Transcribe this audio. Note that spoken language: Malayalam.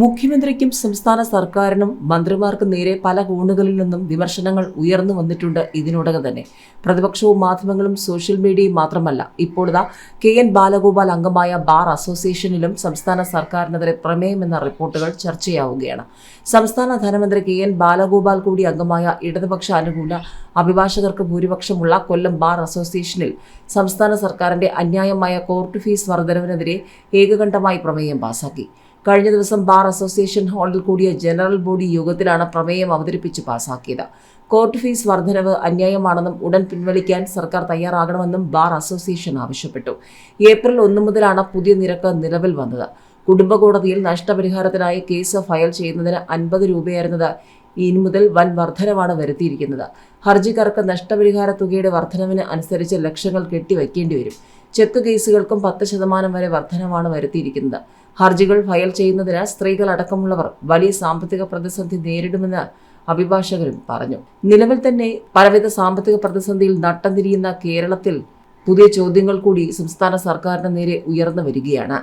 മുഖ്യമന്ത്രിക്കും സംസ്ഥാന സർക്കാരിനും മന്ത്രിമാർക്കും നേരെ പല കോണുകളിൽ നിന്നും വിമർശനങ്ങൾ ഉയർന്നു വന്നിട്ടുണ്ട് ഇതിനോടകം തന്നെ. പ്രതിപക്ഷവും മാധ്യമങ്ങളും സോഷ്യൽ മീഡിയയും മാത്രമല്ല ഇപ്പോഴത്തെ കെ എൻ ബാലഗോപാൽ അംഗമായ ബാർ അസോസിയേഷനിലും സംസ്ഥാന സർക്കാരിനെതിരെ പ്രമേയമെന്ന റിപ്പോർട്ടുകൾ ചർച്ചയാവുകയാണ്. സംസ്ഥാന ധനമന്ത്രി കെ എൻ ബാലഗോപാൽ കൂടി അംഗമായ ഇടതുപക്ഷ അനുകൂല അഭിഭാഷകർക്ക് ഭൂരിപക്ഷമുള്ള കൊല്ലം ബാർ അസോസിയേഷനിൽ സംസ്ഥാന സർക്കാരിന്റെ അന്യായമായ കോർട്ട് ഫീസ് വർധനവിനെതിരെ ഏകകണ്ഠമായി പ്രമേയം പാസാക്കി. കഴിഞ്ഞ ദിവസം ബാർ അസോസിയേഷൻ ഹാളിൽ കൂടിയ ജനറൽ ബോഡി യോഗത്തിലാണ് പ്രമേയം അവതരിപ്പിച്ച് പാസാക്കിയത്. കോർട്ട് ഫീസ് വർധനവ് അന്യായമാണെന്നും ഉടൻ പിൻവലിക്കാൻ സർക്കാർ തയ്യാറാകണമെന്നും ബാർ അസോസിയേഷൻ ആവശ്യപ്പെട്ടു. ഏപ്രിൽ ഒന്ന് മുതലാണ് പുതിയ നിരക്ക് നിലവിൽ വന്നത്. കുടുംബ കോടതിയിൽ നഷ്ടപരിഹാരത്തിനായി കേസ് ഫയൽ ചെയ്യുന്നതിന് അൻപത് രൂപയായിരുന്നത് ഇനി മുതൽ വൻ വർധനവാണ് വരുത്തിയിരിക്കുന്നത്. ഹർജിക്കാർക്ക് നഷ്ടപരിഹാര തുകയുടെ വർധനവിന് അനുസരിച്ച് ലക്ഷങ്ങൾ കെട്ടിവയ്ക്കേണ്ടി വരും. ചെക്ക് കേസുകൾക്കും പത്ത് ശതമാനം വരെ വർധനവാണ് വരുത്തിയിരിക്കുന്നത്. ഹർജികൾ ഫയൽ ചെയ്യുന്നതിന് സ്ത്രീകൾ അടക്കമുള്ളവർ വലിയ സാമ്പത്തിക പ്രതിസന്ധി നേരിടുമെന്ന് അഭിഭാഷകരും പറഞ്ഞു. നിലവിൽ തന്നെ പലവിധ സാമ്പത്തിക പ്രതിസന്ധിയിൽ നട്ടം തിരിയുന്ന കേരളത്തിൽ പുതിയ ചോദ്യങ്ങൾ കൂടി സംസ്ഥാന സർക്കാരിന് നേരെ ഉയർന്നു വരികയാണ്.